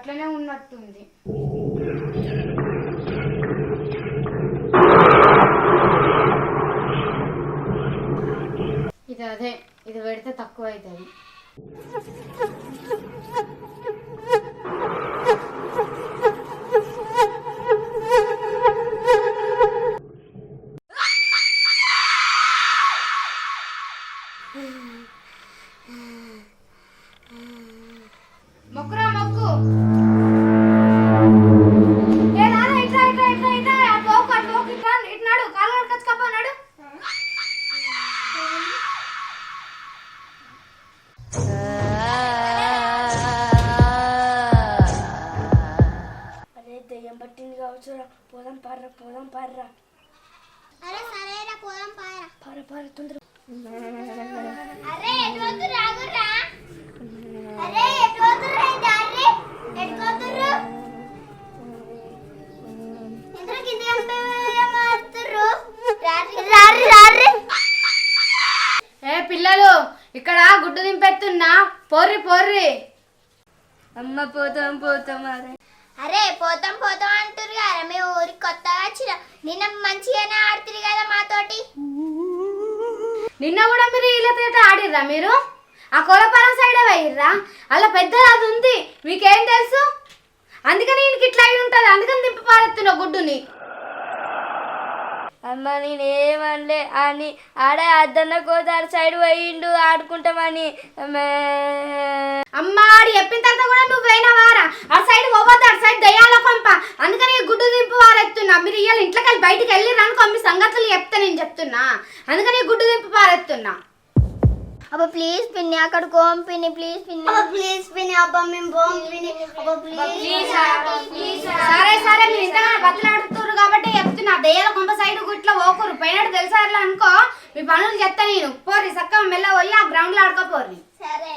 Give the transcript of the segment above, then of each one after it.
అట్లనే ఉన్నట్టుంది. ఇది అదే ఇది పెడితే తక్కువ అవుతుంది మొక్కురా మొక్కు. ఇక్కడ గుడ్డు దింపెత్తున్నా. పోర్రి పోర్రి. అమ్మ పోతాం పోతాం అరే. అరే పోతాం పోతాం అంటారు కదా. మేము ఊరికి కొత్తగా వచ్చిన. నిన్న మంచిగానే ఆడుతుంది కదా మాతోటి. నిన్న కూడా మీరు వీళ్ళతో ఆడిర్రా మీరు? ఆ కోలపాలెం సైడ్ వేయిర్రా అలా పెద్దది అది ఉంది. మీకేం తెలుసు? అందుకని ఈయనకి ఇట్లా అయి ఉంటుంది. అందుకని దింపి పారెత్తున్నా గుడ్డుని. అమ్మ నేను ఏమనలే అని ఆడ అద్దన్న కోదారు సైడ్ పోయిండు ఆడుకుంటామని. అమ్మే. ఆడు చెప్పిన తర్వాత కూడా నువ్వు పోయినవారా? ఆ సైడ్ పోవద్దు అటు సైడ్ దయ్యాల కొంప. అందుకని గుడ్డు దింపు పారెత్తున్నా. మీరు ఇవాళ ఇంట్లోకి వెళ్ళి బయటికి వెళ్ళి అనుకో మీ సంగతులు చెప్తా నేను చెప్తున్నా. అందుకని గుడ్డు దింపు పారెత్తున్నా. అబ్బా ప్లీజ్ పిన్ని అక్కడ కోం పిన్ని ప్లీజ్ పిన్ని. అబ్బా ప్లీజ్ పిన్ని అబ్బా మేము పోం పిన్ని. అబ్బా ప్లీజ్ సరే సరే మీరు ఇంతగా బతలాడుతున్నారు కాబట్టి చెప్తున్నా దయ్యాల కొంప సైడ్ గుట్ల ఓకురు పోయినట్టు తెలుసా అనుకో మీ పనులు చెప్తా నేను. పోరి చక్కగా మెల్ల పోయి ఆ గ్రౌండ్లో ఆడుకోపోర్రి సరే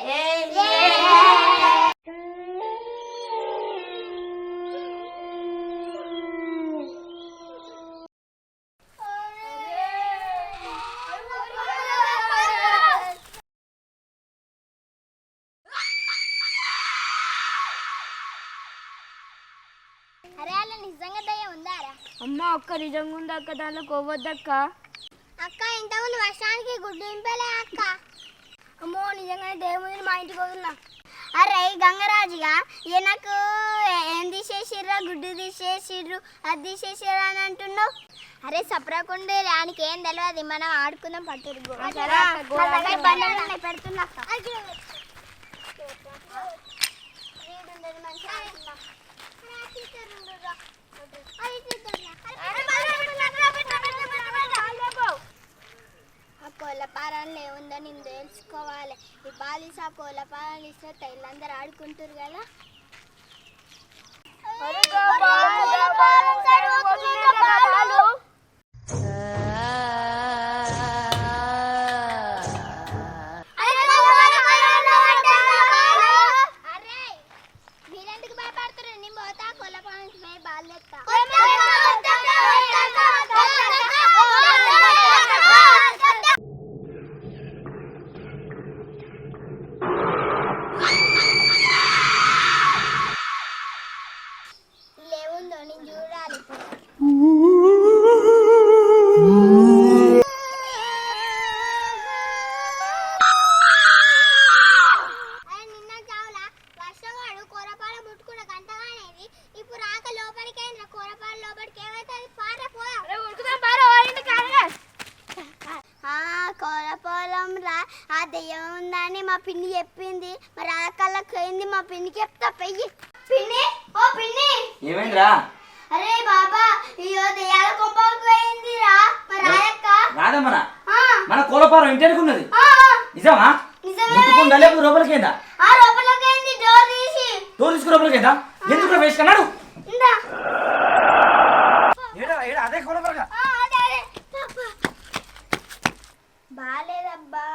అరే అలా నిజంగా దయ్యం ఉందారా అమ్మ ఒక్క నిజంగా ఉంది అక్క? దానిలో కొవ్వద్దక్క అక్క? ఇంతకుముందు వర్షానికి గుడ్డు నింపలే అక్క. అమ్మో నిజంగానే దేవుని మా ఇంటికి వదులునా. అరే గంగరాజుగా ఈయనకు ఏం తీసేసిర్రా? గుడ్డు తీసేసిర్రు అది తీసేసిర్రా అని అంటున్నావు? అరే సప్రకుండే రానికి ఏం తెలియదు మనం ఆడుకుందాం పట్టురు అక్క. పెడుతున్నా కోళ్ళ పారాలు ఏముందో నేను తెలుసుకోవాలి. ఈ బాలిస ఆ కోళ్ళ పారాలు ఇస్తే తల్లందరూ ఆడుకుంటారు కదా. కూరపాల లోపలికి ఏమైతుంది? పార పోరా ఆ కోరపోలం రా. ఆ దెయ్యం ఉందని మా పిన్ని చెప్పింది. మరి ఆ కళ్ళకి పోయింది మా పిన్నికి చెప్తా పెయ్యి. పిన్ని ఓ పిన్ని. ఏమైందిరా? అరే బాబా అయ్యో దెయ్యాల కొంపకి పోయింది రా మరి ఆయక్క? రాదమ్మన? ఆ, మన కోలపారం ఇంటికి ఉన్నది. ఆ, నిజమా? నిజమే. ముట్టుకుందా లేకపోతే ఆ లోపలికి డోర్ తీసి. డోర్ తీసుకు లోపలికి ఏందా? ఎందుకు వేసుకున్నాడు ఇందా ఏడా ఏడా అదే కోలపారగా ఆ, అదే అదే పాపా. బాగాలేదబ్బా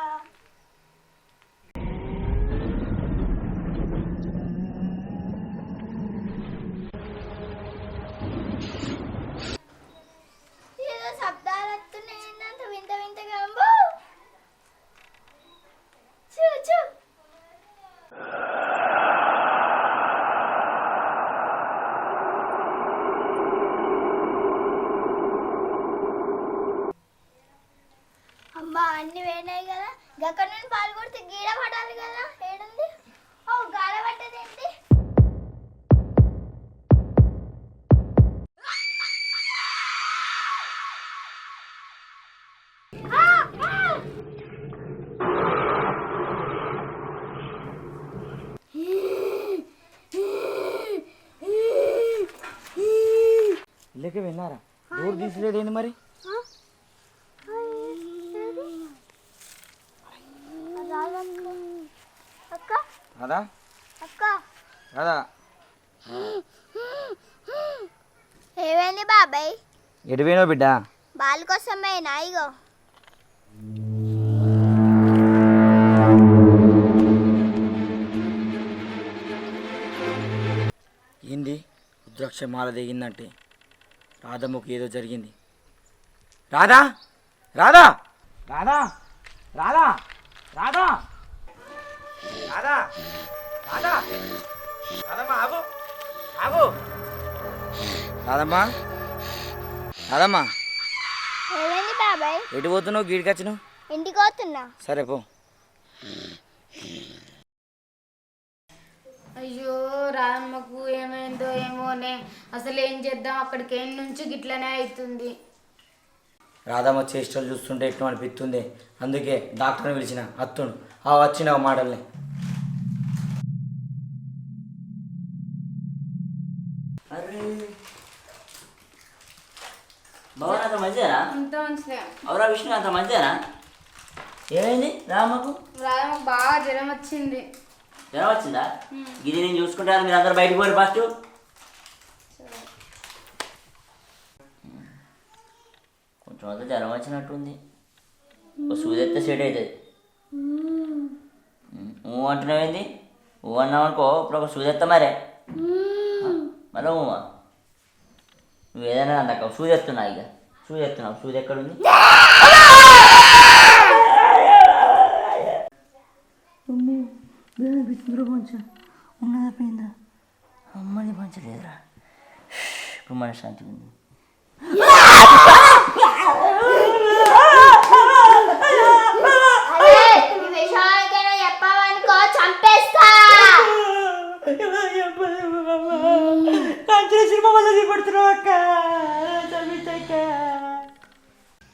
ఇంట్లోకి వెళ్ళారా డోర్ తీసలేడు ఏంది మరి? రాదా? రాదా? ఏమైంది బాబాయ్? ఎటు పోయినావు బిడ్డ? బాల్ కోసమేనా ఇగో? ఏంది? రుద్రాక్ష మాల దిగిందంటే రాధమ్మకు ఏదో జరిగింది. రాధా రాధా! రాధా రాధా రాధా! రాధా రాధా! రాధమ్మ ఆగు ఆగు! రాధమ్మా రాధమ్మా! ఏమైంది బాబాయ్? ఎటు పోతున్నావు? గీడికి వచ్చినావు? ఇంటికి పోతున్నా. సరే పో. అయ్యో రామకు ఏమైందో ఏమోనే. అసలు ఏం చేద్దాం? అక్కడికి ఏం నుంచి గిట్లనే అవుతుంది రాధమ్మ చేష్టలు చూస్తుంటే ఎట్లా అనిపిస్తుంది అందుకే డాక్టర్ని పిలిచిన. అత్తుండు ఆ వచ్చిన మాటల్ని. అరే. భవన్ అంత మంచిదేనా? అంత మంచిదే. అవురా విష్ణు అంత మంచిదేనా? ఏమైంది రామకు? రామకు బాగా జ్వరం వచ్చింది. జ్వరం వచ్చిందా గిరి నేను చూసుకుంటాను మీరు అందరు బయటకు పోరు ఫస్ట్. కొంచెం అంతా జ్వరం వచ్చినట్టుంది. ఒక సూది ఎత్తే సెట్ అవుతుంది. ఊ అంటున్నావేంది ఊ అన్నావు అనుకో ఇప్పుడు ఒక సూది ఎత్తా మరే మళ్ళీ ఊ. నువ్వు ఏదైనా అన్నాక సూది ఎత్తున్నా ఇక. సూది ఎత్తున్నావు సూది ఎక్కడుంది ఉన్నదా పోయిందా అమ్మని పంచలేదురా. ఇప్పుడు మన శాంతి ఉంది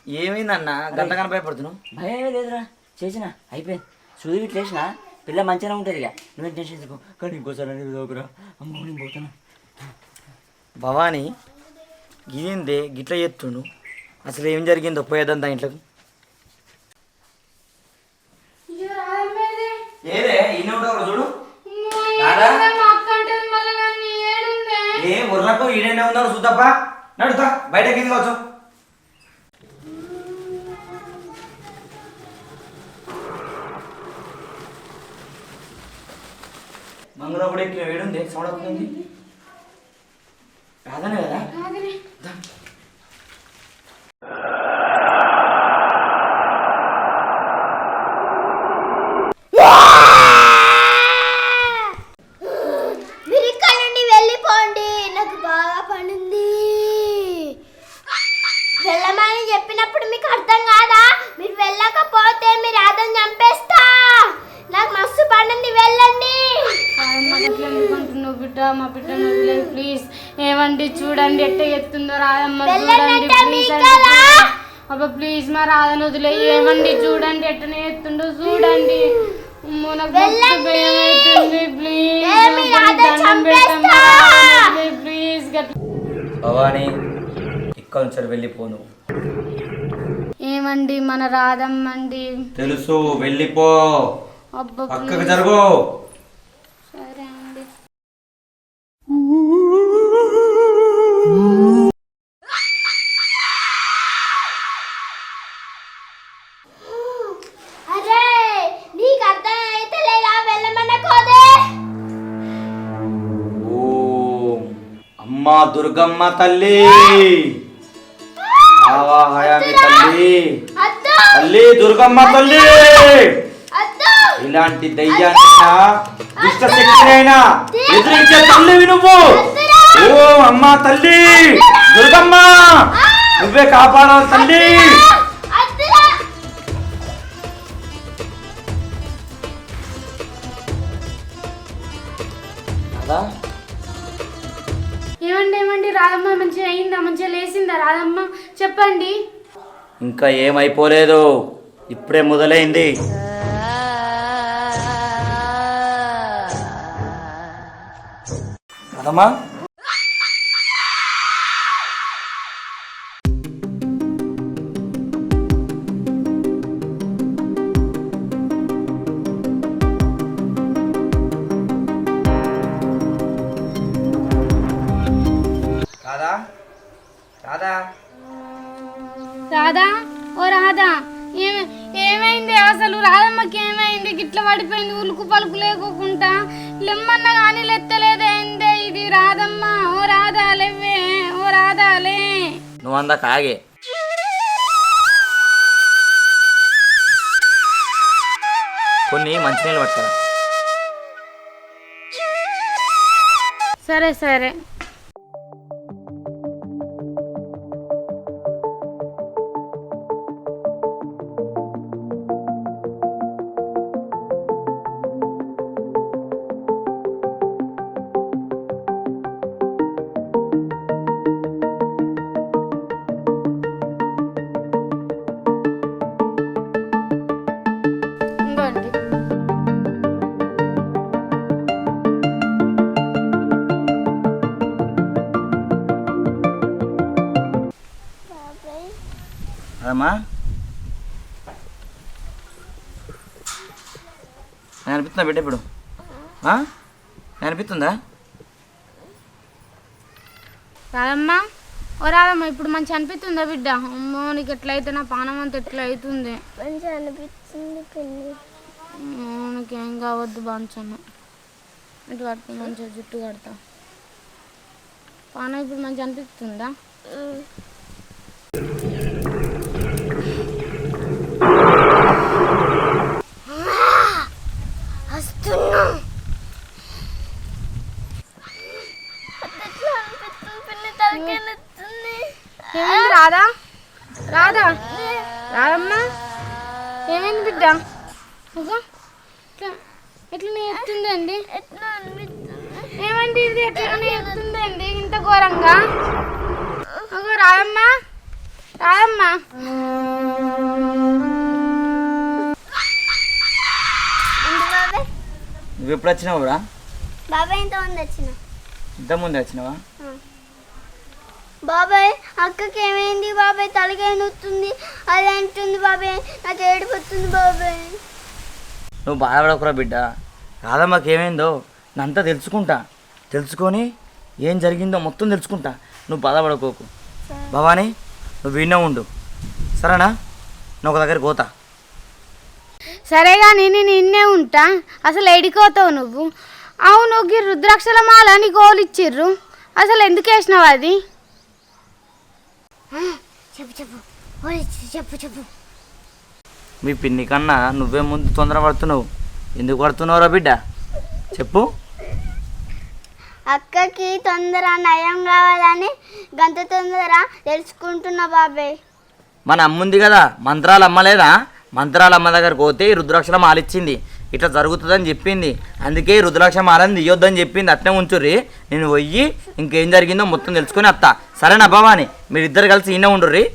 ఏమైందన్న? గంట కనపడుతున్నావు భయం ఏమీ లేదురా. చేసిన అయిపోయింది. సూది ఇట్లా వేసిన పిల్ల మంచిగానే ఉంటుంది ఇక. నువ్వేం టెన్షన్ తీసుకో కానీ ఇంకోసారి అనేది దోకురా అమ్మ నేను పోతున్నా. భవానీ గిరిందే గిట్ల ఎత్తుండు అసలు ఏం జరిగిందో అయ్యో రామేది ఏదే ఈయన చూడు. ఏ ఉర్రకు ఈడనే ఉన్నాడు చూద్దాపా నడుతా బయటకి ఎందుకు వచ్చు మంగళ కూడా ఎక్కిన వేడుంది. సౌండ్ అవుతుంది రాదనే కదా కాదులే. మీరు ఇక్కడ నుండి వెళ్ళిపోండి నాకు బాగా పనుంది వెళ్ళమని చెప్పినప్పుడు మీకు అర్థం కాదా మీరు వెళ్ళకపోతే మీరు అర్థం చంపేస్తా నాకు మస్తు పనుంది వెళ్ళండి రాయమ్మ అట్లా ఎందుకుంటున్నావు బిడ్డ మా బిడ్డను వదిలేదు ప్లీజ్ ఏమండి చూడండి ఎట్ట ఎత్తుందో రాయమ్మ చూడండి ప్లీజ్? అబ్బా ప్లీజ్ మా రాధను వదిలే ఏమండి చూడండి ఎట్టనే ఎత్తుండో చూడండి. నాకు. భయం అవుతుంది ప్లీజ్ భవానీ ఇక్కడ నుంచి వెళ్ళిపోను ఏమండి మన రాధమ్మండి? తెలుసు వెళ్ళిపో. అబ్బా పక్కకు please. జరుగు. అమ్మా దుర్గమ్మ తల్లి. ఆవాహయామి తల్లి. తల్లి దుర్గమ్మ తల్లి. ఇలాంటి దయ్యాన్నైనా దుష్ట శక్తినైనా ఎదిరించే తల్లివి నువ్వు. ఓ అమ్మా తల్లి దుర్గమ్మ నువ్వే కాపాడాలి తల్లి. రాధమ్మ మంచిగా అయిందా? మంచిగా లేసిందా రాధమ్మ చెప్పండి. ఇంకా ఏమైపోలేదు. ఇప్పుడే మొదలైంది. అదమ్మా నువ్వు అందా కాగే కొన్ని మంచినీళ్ళు పట్టుకురా సరే సరే అదమ్మా నేను అనిపిస్తుందా బిడ్డ ఇప్పుడు. ఆ? నేను అనిపిస్తుందా రాదమ్మ. ఓ రాదమ్మ ఇప్పుడు మంచి అనిపిస్తుందా బిడ్డ? అమ్మో నీకు ఎట్లయితే నా పానం అంత ఎట్లా అవుతుంది మంచిగా అనిపిస్తుంది అమ్మో, నీకేం కావద్దు బాంచన్న. ఇటు కడతా మంచిగా జుట్టు కడతా. పానం ఇప్పుడు మంచి అనిపిస్తుందా? ఏమైంది రాదా రాదా ఏమైంది బిడ్డ? ఏమండి ఇది? ఎట్లా ఎత్తుంది ఇంత ఘోరంగా? రాదమ్మా బాబాయ్ నువ్వు ఎప్పుడు వచ్చినావు కూడా బాబాయ్ ఎంత ఉంది వచ్చిన ఇంతకుముందు వచ్చినావా బాబాయ్ అక్కకి ఏమైంది బాబాయ్ తలకాయ నొస్తుంది అది అంటుంది బాబాయ్ నాకు ఏడిపోతుంది బాబాయ్ నువ్వు బాధపడకురా బిడ్డ. రాధమ్మకి ఏమైందో అంతా తెలుసుకుంటా. తెలుసుకొని ఏం జరిగిందో మొత్తం తెలుసుకుంటా. నువ్వు బాధపడకోకు. భవానీ నువ్వు విన్నా ఉండు. సరేనా? నువ్వు ఒక దగ్గరికి పోతా. సరే కానీ నేను ఇన్నే ఉంటా. అసలు ఎడికోతావు నువ్వు? అవును గీ రుద్రాక్షల మాల నీ గోలు ఇచ్చిర్రు? అసలు ఎందుకు వేసినావు అది? చెప్పు చెప్పు. చెప్పు చెప్పు. మీ పిన్ని కన్నా నువ్వే ముందు తొందర పడుతున్నావు ఎందుకు పడుతున్నావురా బిడ్డ? చెప్పు. అక్కకి తొందర నయం కావాలని గంత తొందర తెలుసుకుంటున్నా బాబాయ్ మన అమ్ముంది కదా మంత్రాలు అమ్మలేదా? మంత్రాలు అమ్మ దగ్గరకు పోతే ఈ రుద్రాక్షల మాల ఇచ్చింది. ఇట్లా జరుగుతుందని చెప్పింది. అందుకే రుద్రాక్ష మాలని తీయొద్దని చెప్పింది. అట్నే ఉంచుర్రి. నేను పోయి ఇంకేం జరిగిందో మొత్తం తెలుసుకొని వస్తా సరేనా భవాని? మీరిద్దరు కలిసి ఈయన ఉండుర్రి.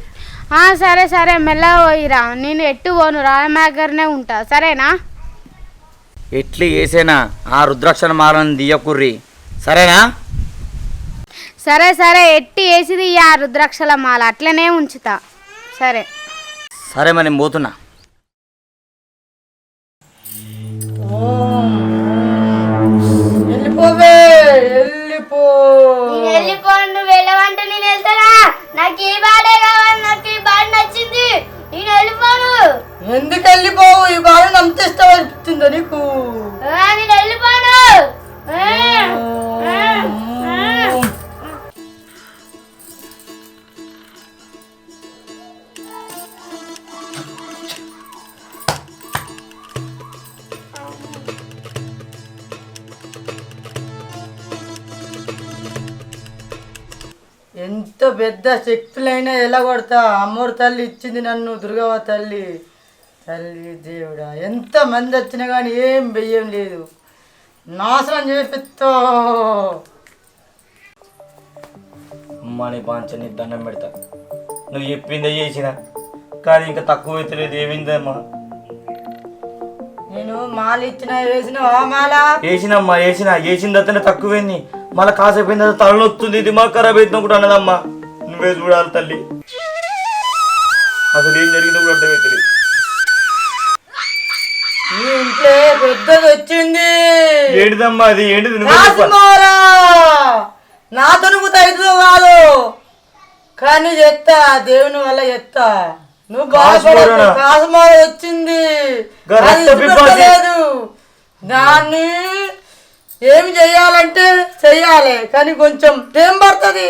ఆ, సరే సరే. మెల్లగా పోయిరా. నేను ఎట్టు పోను? రామనగర్నే ఉంటా. సరేనా? ఎట్లు వేసేనా ఆ రుద్రాక్షల మాలను తీయకుర్రి. సరేనా? సరే సరే ఎట్టి వేసిది ఆ రుద్రాక్షల మాల. అట్లనే ఉంచుతా. సరే. సరే మరి నేను పోతున్నా. వెళ్ళిపోవే వెళ్ళిపో. నేను వెళ్ళిపోండు వెళ్ళమంటే నేను వెళ్తానా? నాకు ఈ బాడే కావాలి నాకు ఈ బాడ నచ్చింది. నేను వెళ్ళిపోను. ఎందుకు వెళ్ళిపోవు? ఈ బాధ అంత ఇష్టం అనిపిస్తుందా నీకు? పెద్ద శక్తులైనా ఎలా కొడతా? అమ్మోరు తల్లి ఇచ్చింది నన్ను దుర్గవ్వ తల్లి. తల్లి దేవుడా ఎంత మంది వచ్చినా కానీ ఏం వెయ్యం లేదు. నాశనం చేపిస్తా అమ్మని పాంచని దండం పెడతా. నువ్వు చెప్పిందే చేసిన కానీ ఇంకా తక్కువ లేదు ఏమైందమ్మా నేను మాల ఇచ్చిన వేసిన మాల? వేసినమ్మా వేసిన. వేసిన తక్కువైంది. మళ్ళీ కాసేపు అయిన తర్వాత తలనొస్తుంది దిమాగ్ ఖరాబ్ అవుతుంది అన్నదమ్మా. నువ్వే చూడాలి తల్లి. అసలు ఏం జరిగిందో కూడా అర్థమవుతుంది ఇంట్లో పెద్దది వచ్చింది. ఏంటిదమ్మా అది? ఏంటిది? నువ్వే నా తనుకు తైతుందో కాదు కానీ చెత్తా దేవుని వల్ల చెత్తా నువ్వు కాసుమార వచ్చింది. లేదు దాన్ని ఏం చెయ్యాలంటే చెయ్యాలి. కానీ కొంచెం టైం పడుతుంది.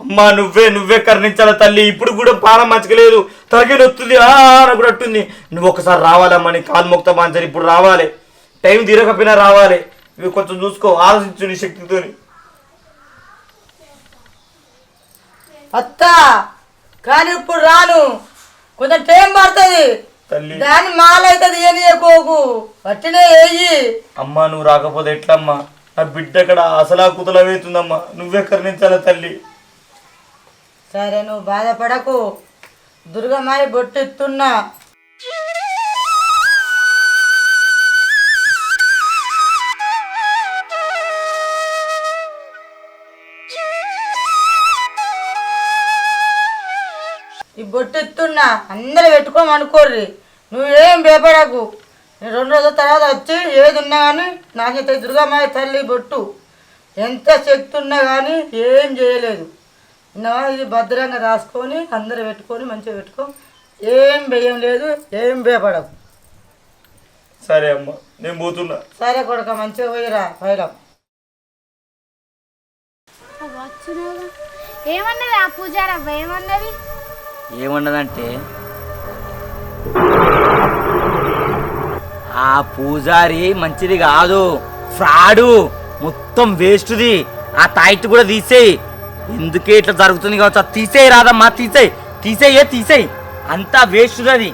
అమ్మా నువ్వే నువ్వే కరుణించాల తల్లి. ఇప్పుడు కూడా పానం మంచకలేదు తలకి నొత్తుంది నాకు నట్టుంది నువ్వు ఒకసారి రావాలమ్మా నీ కాలు మొక్త మంచని ఇప్పుడు రావాలి. టైం తీరకపోయినా రావాలి. ఇవి కొంచెం చూసుకో ఆలోచించు నీ శక్తితోని. అత్తా కానీ ఇప్పుడు రాను. కొంచెం టైం పడుతుంది. తల్లి. దాన్ని మాలైతుంది ఏనియకోకు అట్టినే వేయి అమ్మా నువ్వు రాకపోతే ఎట్లమ్మా? నా బిడ్డ అక్కడ అసలా కుతలమవుతుందమ్మా నువ్వే కరుణించాల తల్లి? సరే నువ్వు బాధపడకు. దుర్గమాయి బొట్టెత్తున్నా ఈ బొట్టెత్తున్నా అందరూ పెట్టుకోమనుకోర్రి నువ్వేం భయపడకు. నేను రెండు రోజుల తర్వాత వచ్చి ఏది ఉన్నా కానీ నాకైతే దుర్గమాయ తల్లి బొట్టు. ఎంత శక్తి ఉన్నా కానీ ఏం చేయలేదు. విన్నావా ఇది భద్రంగా రాసుకొని అందరూ పెట్టుకొని మంచిగా పెట్టుకో. ఏం భయం లేదు ఏం భయపడకు. సరే అమ్మా నేను పోతున్నా. సరే కొడుక మంచిగా పోయిరా పైలం. ఏమన్నది ఆ పూజారవ్వ ఏమన్నది? ఏమన్నదంటే ఆ పూజారి మంచిది కాదు ఫ్రాడు మొత్తం వేస్ట్ది. ఆ తాయిట్ కూడా తీసేయి. ఎందుకే ఇట్లా జరుగుతుంది కావచ్చు? తీసేయి రాదమ్మా తీసేయి. తీసేయే తీసేయి? అంతా వేస్ట్ అది.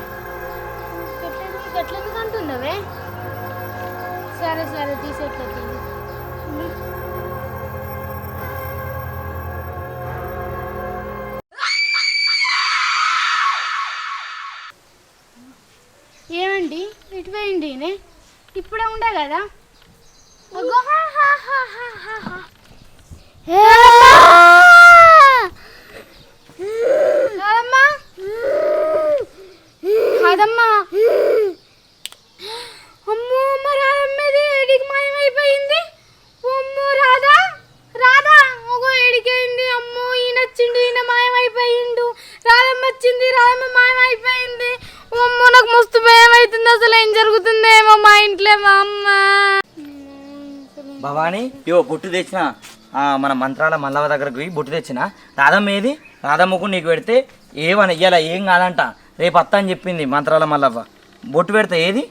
ఎట్లెందుకు అంటున్నావే? సరే సరే తీసేట్లేదు ఏమండి? ఇటు పోయింది ఈయన. ఇప్పుడే ఉండే కదా? అగ్గో. కాదమ్మా. అమ్మో అమ్మ రాదమ్మది ఏడికి మాయమైపోయింది. అమ్మో రాధా రాధా ఒక ఏడికైంది? అమ్మో ఈయన వచ్చిండు ఈయన మాయమైపోయిండు. రాధమ్మ వచ్చింది రాధమ్మ మాయమైపోయింది. అమ్మో నాకు మస్తు భయం అవుతుంది అసలు ఏం జరుగుతుందేమో మా ఇంట్లో మా అమ్మ. భవాని యో బొట్టు తెచ్చిన మన మంత్రాల మల్లవ దగ్గరకు పోయి బొట్టు తెచ్చిన. రాధమ్మ ఏది? రాధమ్మకు నీకు పెడితే ఏమని ఇయ్యాల? ఏం కాదంట. రేపు అత్త అని చెప్పింది మంత్రాల మల్లవ్వ. బొట్టు పెడితే ఏది?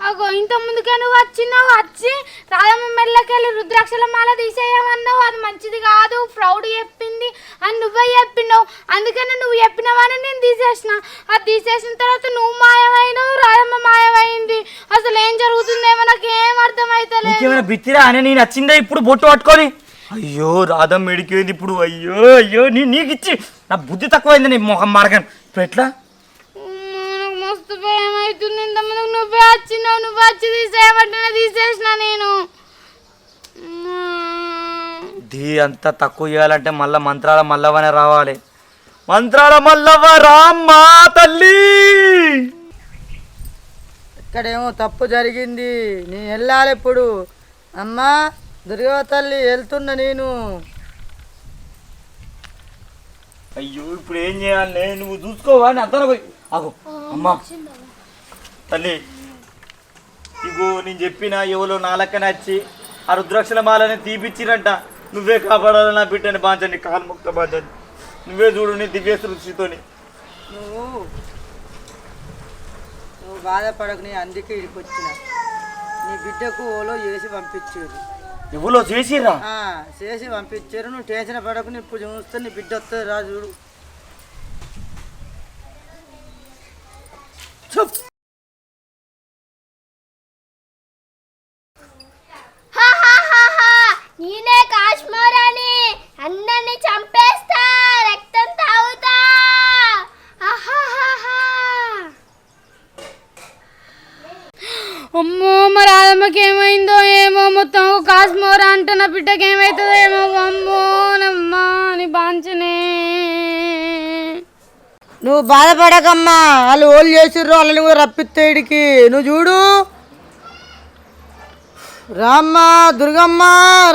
అగో ఇంత ముందుకే నువ్వు వచ్చినావు వచ్చి రాధమ్మ మెల్లకెళ్ళి రుద్రాక్షల మాల తీసేయమన్నావు అది మంచిది కాదు ఫ్రౌడ్ చెప్పింది అని నువ్వే చెప్పినావు. అందుకనే నువ్వు చెప్పినవని నేను తీసేసిన. అది తీసేసిన తర్వాత నువ్వు మాయమైనావు రాధమ్మ మాయమైంది. అసలు ఏం జరుగుతుందేమో నాకు ఏం నీకేమైనా బిత్తిరా అని నేను వచ్చిందే ఇప్పుడు బొట్టు పట్టుకొని? అయ్యో రాధమ్మ ఎడికేది ఇప్పుడు? అయ్యో అయ్యో నీ నీకు ఇచ్చి నా బుద్ధి తక్కువైంది నీ మొహం మార్గం ఇప్పుడు ఎట్లా? నాకు మస్తు భయం అవుతుంది ఇంతమందికి నువ్వే వచ్చినావు. నువ్వు వచ్చి తీసేయమంటేనే తీసేసిన నేను. దీ అంతా తక్కువ చేయాలంటే మళ్ళా మంత్రాల మల్లవనే రావాలి. మంత్రాల మల్లవ్వ రామ్మా తల్లి! ఇక్కడేమో తప్పు జరిగింది. నేను వెళ్ళాలి ఇప్పుడు. అమ్మా దుర్గా తల్లి వెళ్తున్నా నేను. అయ్యో ఇప్పుడు ఏం చేయాలి? నువ్వు చూసుకోవా అని అంతా పోయి. అగో అమ్మా. తల్లి ఇగో నేను చెప్పిన ఎవరో నాలక్క నచ్చి ఆ రుద్రాక్షల మాలని తీపిచ్చిరంట. నువ్వే కాపాడాలి నా బిడ్డని బాంచండి కాలు ముక్త బాంచండి. నువ్వే చూడు నీ దివ్య సృష్టితోని నువ్వు నువ్వు బాధపడకు నీ అందుకే ఇక్కడికి వచ్చిన. నీ బిడ్డకు ఓలో చేసి పంపించారు. ఎవరో చేసిర్రా? ఆ, చేసి పంపించారు. నువ్వు టెన్షన్ పడకు నీ ఇప్పుడు చూస్తే నీ బిడ్డ వస్తుంది రా చూడు. చెప్ నేనే కాశ్మీర్ అని అందరిని చంపేస్తా రక్తం తాగుతా. అమ్మో మరి రాధమ్మకి ఏమైందో ఏమో మొత్తం కాశ్మోరా అంటే నా బిడ్డకి ఏమవుతుందేమో అమ్మోనమ్మా నమ్మా అని బాంచనే. నువ్వు బాధపడకమ్మా. వాళ్ళు ఓళ్ళు చేసిర్రు వాళ్ళని కూడా రప్పిత్తేడికి నువ్వు చూడు. రామ్మ దుర్గమ్మ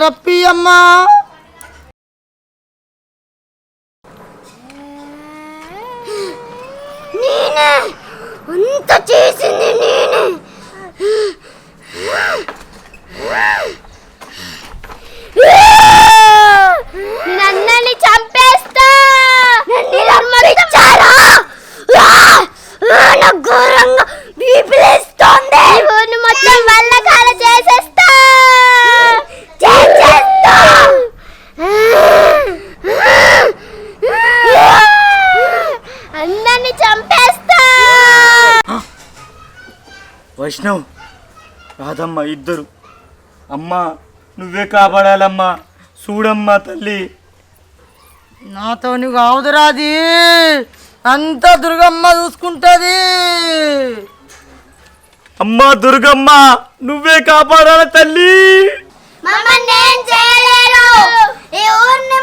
రప్పియమ్మా. ఎంత ఘోరంగా బీపిలేస్తుంది ఊరిని మొత్తం వల్లకాల చేసేస్తా. చేసేస్తా. అందరిని చంపేస్తా. వైష్ణవ్ రాధమ్మ ఇద్దరు. అమ్మా నువ్వే కాపాడాలమ్మా. చూడమ్మా తల్లి. నాతో నువ్వు కావదురాది అంత దుర్గమ్మ చూసుకుంటది. అమ్మ దుర్గమ్మ నువ్వే కాపాడాలి తల్లి. మమ్మ నేను చేయలేను ఈ ఊరిని